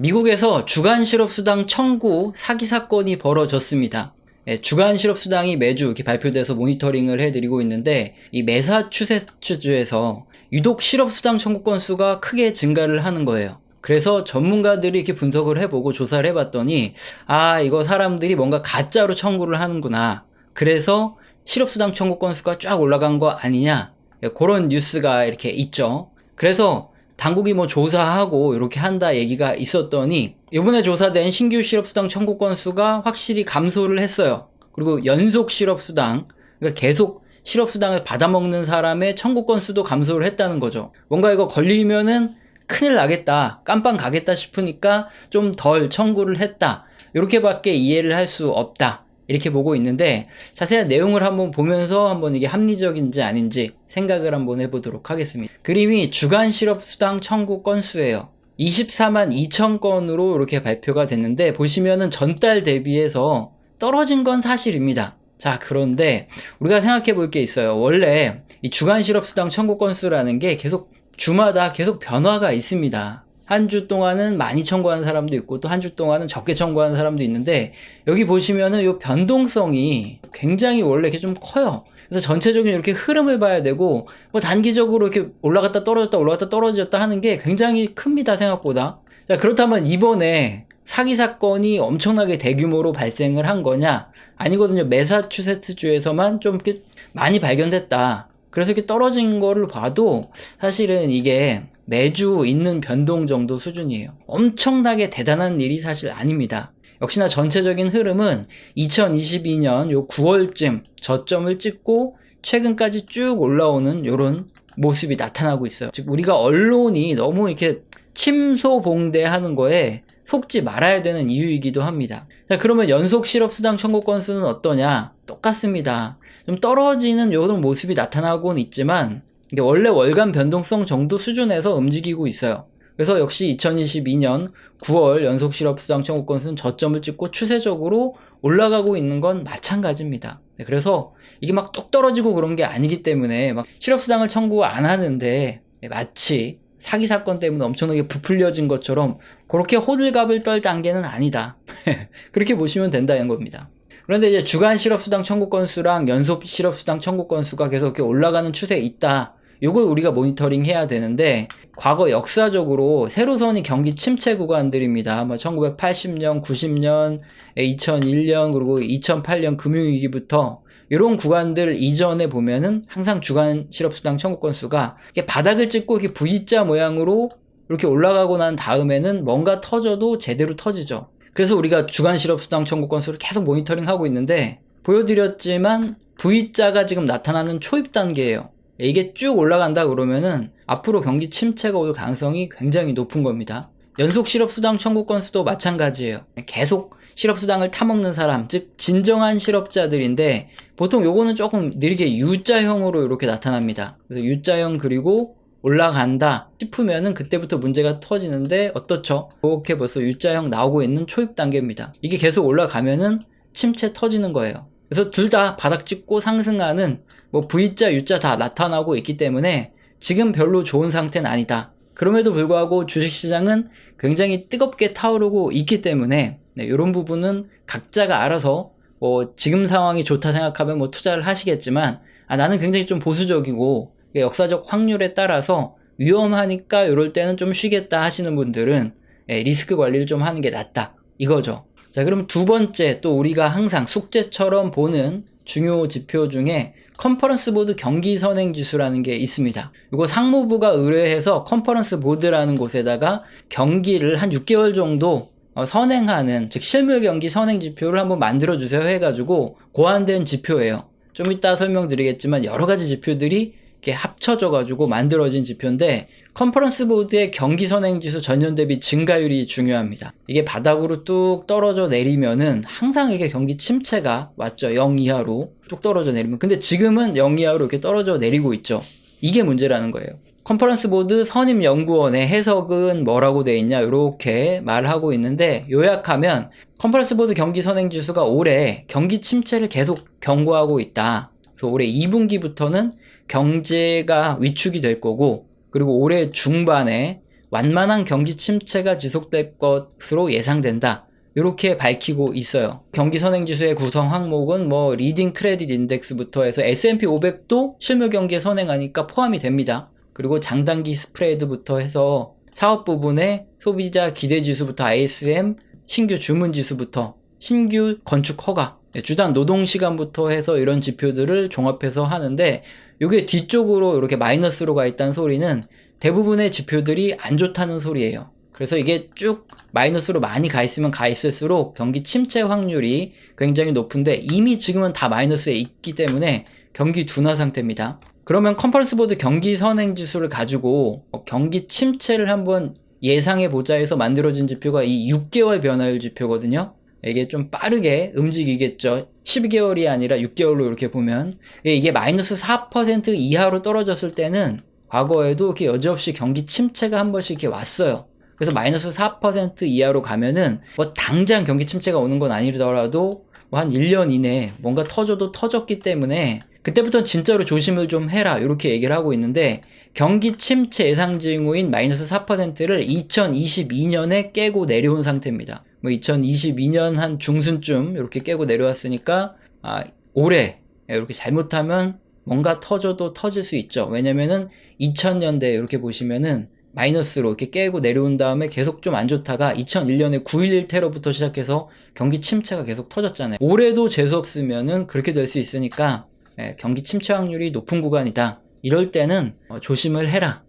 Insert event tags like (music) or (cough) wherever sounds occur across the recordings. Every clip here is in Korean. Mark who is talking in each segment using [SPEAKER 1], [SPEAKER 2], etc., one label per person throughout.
[SPEAKER 1] 미국에서 주간 실업수당 청구 사기 사건이 벌어졌습니다. 예, 주간 실업수당이 매주 이렇게 발표돼서 모니터링을 해드리고 있는데 이 매사추세츠주에서 유독 실업수당 청구 건수가 크게 증가를 하는 거예요. 그래서 전문가들이 이렇게 분석을 해보고 조사를 해봤더니 아 이거 사람들이 뭔가 가짜로 청구를 하는구나. 그래서 실업수당 청구 건수가 쫙 올라간 거 아니냐 예, 그런 뉴스가 이렇게 있죠. 그래서 당국이 뭐 조사하고 이렇게 한다 얘기가 있었더니 이번에 조사된 신규 실업수당 청구 건수가 확실히 감소를 했어요. 그리고 연속 실업수당, 그러니까 계속 실업수당을 받아먹는 사람의 청구 건수도 감소를 했다는 거죠. 뭔가 이거 걸리면은 큰일 나겠다, 깜빵 가겠다 싶으니까 좀 덜 청구를 했다. 이렇게밖에 이해를 할 수 없다. 이렇게 보고 있는데 자세한 내용을 한번 보면서 한번 이게 합리적인지 아닌지 생각을 한번 해보도록 하겠습니다. 그림이 주간 실업 수당 청구 건수예요. 24만 2천 건으로 이렇게 발표가 됐는데 보시면은 전달 대비해서 떨어진 건 사실입니다. 자, 그런데 우리가 생각해 볼 게 있어요. 원래 이 주간 실업수당 청구 건수라는 게 계속 주마다 계속 변화가 있습니다. 한 주 동안은 많이 청구하는 사람도 있고 또 한 주 동안은 적게 청구하는 사람도 있는데 여기 보시면은 이 변동성이 굉장히 원래 이렇게 좀 커요. 그래서 전체적인 이렇게 흐름을 봐야 되고 뭐 단기적으로 이렇게 올라갔다 떨어졌다 올라갔다 떨어졌다 하는 게 굉장히 큽니다 생각보다. 자 그렇다면 이번에 사기 사건이 엄청나게 대규모로 발생을 한 거냐? 아니거든요. 매사추세츠주에서만 좀 이렇게 많이 발견됐다. 그래서 이렇게 떨어진 거를 봐도 사실은 이게 매주 있는 변동 정도 수준이에요. 엄청나게 대단한 일이 사실 아닙니다. 역시나 전체적인 흐름은 2022년 요 9월쯤 저점을 찍고 최근까지 쭉 올라오는 요런 모습이 나타나고 있어요. 즉 우리가 언론이 너무 이렇게 침소봉대하는 거에 속지 말아야 되는 이유이기도 합니다. 자, 그러면 연속 실업수당 청구 건수는 어떠냐? 똑같습니다. 좀 떨어지는 요런 모습이 나타나고는 있지만 이게 원래 월간 변동성 정도 수준에서 움직이고 있어요. 그래서 역시 2022년 9월 연속 실업 수당 청구 건수는 저점을 찍고 추세적으로 올라가고 있는 건 마찬가지입니다. 네, 그래서 이게 막 뚝 떨어지고 그런 게 아니기 때문에 막 실업 수당을 청구 안 하는데 네, 마치 사기 사건 때문에 엄청나게 부풀려진 것처럼 그렇게 호들갑을 떨 단계는 아니다. (laughs) 그렇게 보시면 된다는 겁니다. 그런데 이제 주간 실업수당 청구 건수랑 연속 실업수당 청구 건수가 계속 이렇게 올라가는 추세에 있다. 요걸 우리가 모니터링 해야 되는데 과거 역사적으로 세로선이 경기 침체 구간들입니다. 뭐 1980년, 90년, 2001년 그리고 2008년 금융위기부터 이런 구간들 이전에 보면은 항상 주간 실업수당 청구 건수가 바닥을 찍고 이렇게 V자 모양으로 이렇게 올라가고 난 다음에는 뭔가 터져도 제대로 터지죠. 그래서 우리가 주간 실업수당 청구 건수를 계속 모니터링하고 있는데 보여드렸지만 V자가 지금 나타나는 초입 단계예요. 이게 쭉 올라간다 그러면은 앞으로 경기 침체가 올 가능성이 굉장히 높은 겁니다. 연속 실업수당 청구 건수도 마찬가지예요. 계속 실업수당을 타먹는 사람, 즉 진정한 실업자들인데 보통 요거는 조금 느리게 U자형으로 이렇게 나타납니다. 그래서 U자형 그리고 올라간다 싶으면은 그때부터 문제가 터지는데 어떻죠? 이렇게 벌써 U자형 나오고 있는 초입 단계입니다. 이게 계속 올라가면은 침체 터지는 거예요. 그래서 둘 다 바닥 찍고 상승하는 뭐 V자, U자 다 나타나고 있기 때문에 지금 별로 좋은 상태는 아니다. 그럼에도 불구하고 주식시장은 굉장히 뜨겁게 타오르고 있기 때문에 네, 이런 부분은 각자가 알아서 뭐 지금 상황이 좋다 생각하면 뭐 투자를 하시겠지만 아, 나는 굉장히 좀 보수적이고 역사적 확률에 따라서 위험하니까 이럴 때는 좀 쉬겠다 하시는 분들은 예, 리스크 관리를 좀 하는 게 낫다 이거죠. 자 그럼 두 번째 또 우리가 항상 숙제처럼 보는 중요 지표 중에 컨퍼런스 보드 경기 선행 지수라는 게 있습니다. 이거 상무부가 의뢰해서 컨퍼런스 보드라는 곳에다가 경기를 한 6개월 정도 어, 선행하는 즉 실물 경기 선행 지표를 한번 만들어 주세요 해가지고 고안된 지표예요. 좀 이따 설명드리겠지만 여러 가지 지표들이 이렇게 합쳐져 가지고 만들어진 지표인데 컨퍼런스 보드의 경기 선행 지수 전년 대비 증가율이 중요합니다. 이게 바닥으로 뚝 떨어져 내리면은 항상 이렇게 경기 침체가 왔죠. 0 이하로 뚝 떨어져 내리면. 근데 지금은 0 이하로 이렇게 떨어져 내리고 있죠. 이게 문제라는 거예요. 컨퍼런스 보드 선임 연구원의 해석은 뭐라고 돼 있냐 이렇게 말하고 있는데 요약하면 컨퍼런스 보드 경기 선행 지수가 올해 경기 침체를 계속 경고하고 있다. 그래서 올해 2분기부터는 경제가 위축이 될 거고 그리고 올해 중반에 완만한 경기 침체가 지속될 것으로 예상된다. 이렇게 밝히고 있어요. 경기 선행 지수의 구성 항목은 뭐 리딩 크레딧 인덱스부터 해서 S&P 500도 실물 경기에 선행하니까 포함이 됩니다. 그리고 장단기 스프레드부터 해서 사업 부분의 소비자 기대 지수부터 ISM, 신규 주문 지수부터 신규 건축 허가, 네, 주단 노동 시간부터 해서 이런 지표들을 종합해서 하는데 이게 뒤쪽으로 이렇게 마이너스로 가 있다는 소리는 대부분의 지표들이 안 좋다는 소리예요. 그래서 이게 쭉 마이너스로 많이 가 있으면 가 있을수록 경기 침체 확률이 굉장히 높은데 이미 지금은 다 마이너스에 있기 때문에 경기 둔화 상태입니다. 그러면 컨퍼런스 보드 경기 선행 지수를 가지고 어, 경기 침체를 한번 예상해 보자 해서 만들어진 지표가 이 6개월 변화율 지표거든요. 이게 좀 빠르게 움직이겠죠. 12개월이 아니라 6개월로 이렇게 보면 이게 마이너스 4% 이하로 떨어졌을 때는 과거에도 이렇게 여지없이 경기 침체가 한 번씩 이렇게 왔어요. 그래서 마이너스 4% 이하로 가면은 뭐 당장 경기 침체가 오는 건 아니더라도 뭐 한 1년 이내에 뭔가 터져도 터졌기 때문에 그때부터 진짜로 조심을 좀 해라 이렇게 얘기를 하고 있는데 경기 침체 예상 징후인 마이너스 4%를 2022년에 깨고 내려온 상태입니다. 뭐 2022년 한 중순쯤 이렇게 깨고 내려왔으니까 아 올해 이렇게 잘못하면 뭔가 터져도 터질 수 있죠. 왜냐면은 2000년대 이렇게 보시면은 마이너스로 이렇게 깨고 내려온 다음에 계속 좀 안 좋다가 2001년에 9.11 테러부터 시작해서 경기 침체가 계속 터졌잖아요. 올해도 재수없으면은 그렇게 될 수 있으니까 예, 경기 침체 확률이 높은 구간이다. 이럴 때는 어, 조심을 해라.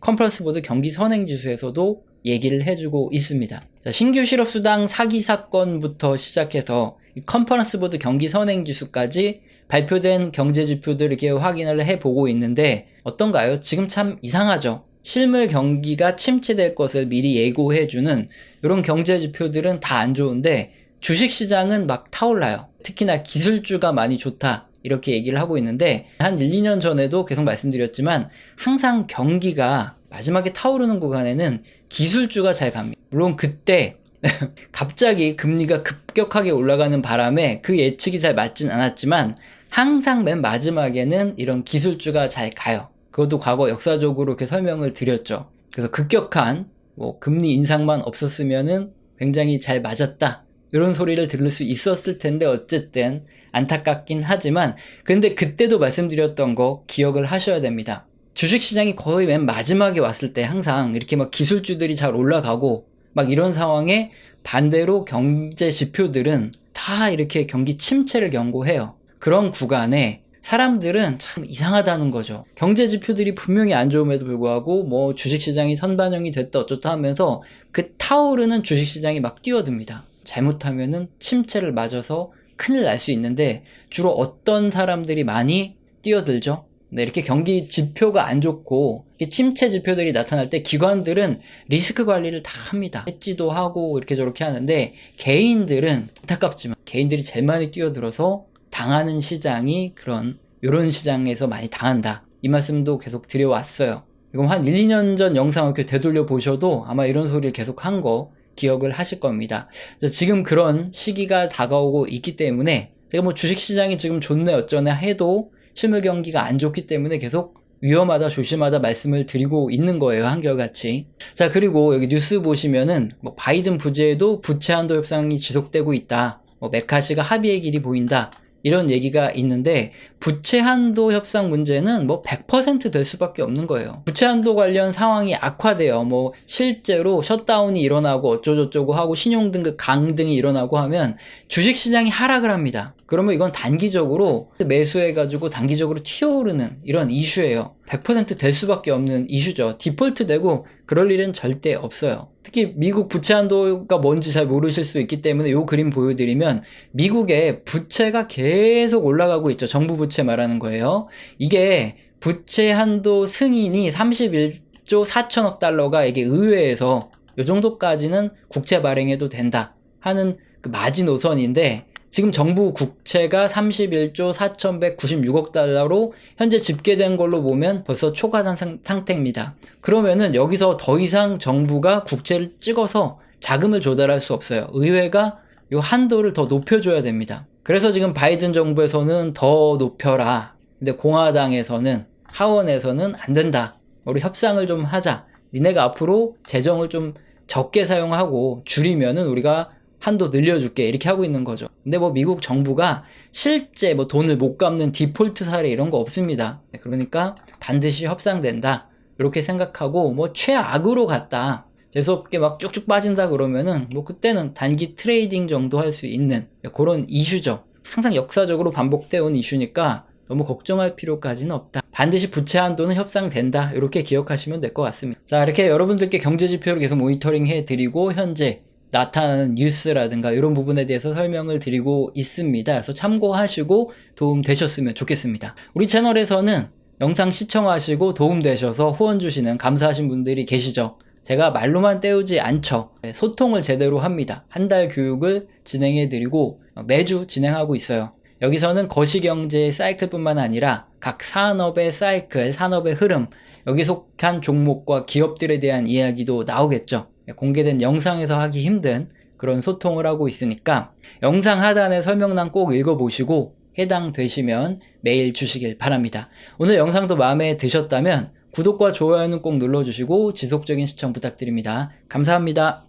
[SPEAKER 1] 컨퍼런스 보드 경기 선행 지수에서도 얘기를 해주고 있습니다. 자, 신규 실업수당 사기 사건부터 시작해서 컨퍼런스 보드 경기 선행 지수까지 발표된 경제 지표들 이렇게 확인을 해보고 있는데 어떤가요? 지금 참 이상하죠. 실물 경기가 침체될 것을 미리 예고해주는 이런 경제 지표들은 다 안 좋은데 주식 시장은 막 타올라요. 특히나 기술주가 많이 좋다. 이렇게 얘기를 하고 있는데 한 1, 2년 전에도 계속 말씀드렸지만 항상 경기가 마지막에 타오르는 구간에는 기술주가 잘 갑니다. 물론 그때 (laughs) 갑자기 금리가 급격하게 올라가는 바람에 그 예측이 잘 맞진 않았지만 항상 맨 마지막에는 이런 기술주가 잘 가요. 그것도 과거 역사적으로 이렇게 설명을 드렸죠. 그래서 급격한 뭐 금리 인상만 없었으면은 굉장히 잘 맞았다. 이런 소리를 들을 수 있었을 텐데 어쨌든 안타깝긴 하지만 그런데 그때도 말씀드렸던 거 기억을 하셔야 됩니다. 주식시장이 거의 맨 마지막에 왔을 때 항상 이렇게 막 기술주들이 잘 올라가고 막 이런 상황에 반대로 경제 지표들은 다 이렇게 경기 침체를 경고해요. 그런 구간에 사람들은 참 이상하다는 거죠. 경제 지표들이 분명히 안 좋음에도 불구하고 뭐 주식시장이 선반영이 됐다 어쩌다 하면서 그 타오르는 주식시장이 막 뛰어듭니다. 잘못하면은 침체를 맞아서 큰일 날 수 있는데 주로 어떤 사람들이 많이 뛰어들죠? 네, 이렇게 경기 지표가 안 좋고 침체 지표들이 나타날 때 기관들은 리스크 관리를 다 합니다. 해지도 하고 이렇게 저렇게 하는데 개인들은 안타깝지만 개인들이 제일 많이 뛰어들어서 당하는 시장이 그런 요런 시장에서 많이 당한다. 이 말씀도 계속 드려왔어요. 이건 한 1, 2년 전 영상을 이렇게 되돌려 보셔도 아마 이런 소리를 계속 한 거 기억을 하실 겁니다. 지금 그런 시기가 다가오고 있기 때문에 제가 뭐 주식시장이 지금 좋네 어쩌네 해도 실물 경기가 안 좋기 때문에 계속 위험하다 조심하다 말씀을 드리고 있는 거예요 한결같이. 자 그리고 여기 뉴스 보시면은 뭐 바이든 부재에도 부채 한도 협상이 지속되고 있다. 뭐 메카시가 합의의 길이 보인다 이런 얘기가 있는데 부채 한도 협상 문제는 뭐 100%될 수밖에 없는 거예요. 부채 한도 관련 상황이 악화돼요. 뭐 실제로 셧다운이 일어나고 어쩌고저쩌고 하고 신용 등급 강등이 일어나고 하면 주식 시장이 하락을 합니다. 그러면 이건 단기적으로 매수해 가지고 단기적으로 튀어오르는 이런 이슈예요. 100%될 수밖에 없는 이슈죠. 디폴트 되고 그럴 일은 절대 없어요. 특히 미국 부채 한도가 뭔지 잘 모르실 수 있기 때문에 이 그림 보여드리면 미국의 부채가 계속 올라가고 있죠. 정부 부채 말하는 거예요. 이게 부채 한도 승인이 31조 4천억 달러가 이게 의회에서 이 정도까지는 국채 발행해도 된다 하는 그 마지노선인데 지금 정부 국채가 31조 4,196억 달러로 현재 집계된 걸로 보면 벌써 초과단 상태입니다. 그러면은 여기서 더 이상 정부가 국채를 찍어서 자금을 조달할 수 없어요. 의회가 이 한도를 더 높여줘야 됩니다. 그래서 지금 바이든 정부에서는 더 높여라. 근데 공화당에서는 하원에서는 안 된다. 우리 협상을 좀 하자. 니네가 앞으로 재정을 좀 적게 사용하고 줄이면은 우리가 한도 늘려줄게 이렇게 하고 있는 거죠. 근데 뭐 미국 정부가 실제 뭐 돈을 못 갚는 디폴트 사례 이런 거 없습니다. 네, 그러니까 반드시 협상된다 이렇게 생각하고 뭐 최악으로 갔다 재수없게 막 쭉쭉 빠진다 그러면은 뭐 그때는 단기 트레이딩 정도 할 수 있는 그런 이슈죠. 항상 역사적으로 반복되어 온 이슈니까 너무 걱정할 필요까지는 없다. 반드시 부채 한도는 협상된다. 이렇게 기억하시면 될 것 같습니다. 자, 이렇게 여러분들께 경제 지표를 계속 모니터링 해드리고 현재 나타나는 뉴스라든가 이런 부분에 대해서 설명을 드리고 있습니다. 그래서 참고하시고 도움 되셨으면 좋겠습니다. 우리 채널에서는 영상 시청하시고 도움 되셔서 후원 주시는 감사하신 분들이 계시죠. 제가 말로만 때우지 않죠. 네, 소통을 제대로 합니다. 한 달 교육을 진행해 드리고 매주 진행하고 있어요. 여기서는 거시경제의 사이클뿐만 아니라 각 산업의 사이클, 산업의 흐름, 여기 속한 종목과 기업들에 대한 이야기도 나오겠죠. 공개된 영상에서 하기 힘든 그런 소통을 하고 있으니까 영상 하단의 설명란 꼭 읽어보시고 해당되시면 메일 주시길 바랍니다. 오늘 영상도 마음에 드셨다면 구독과 좋아요는 꼭 눌러주시고 지속적인 시청 부탁드립니다. 감사합니다.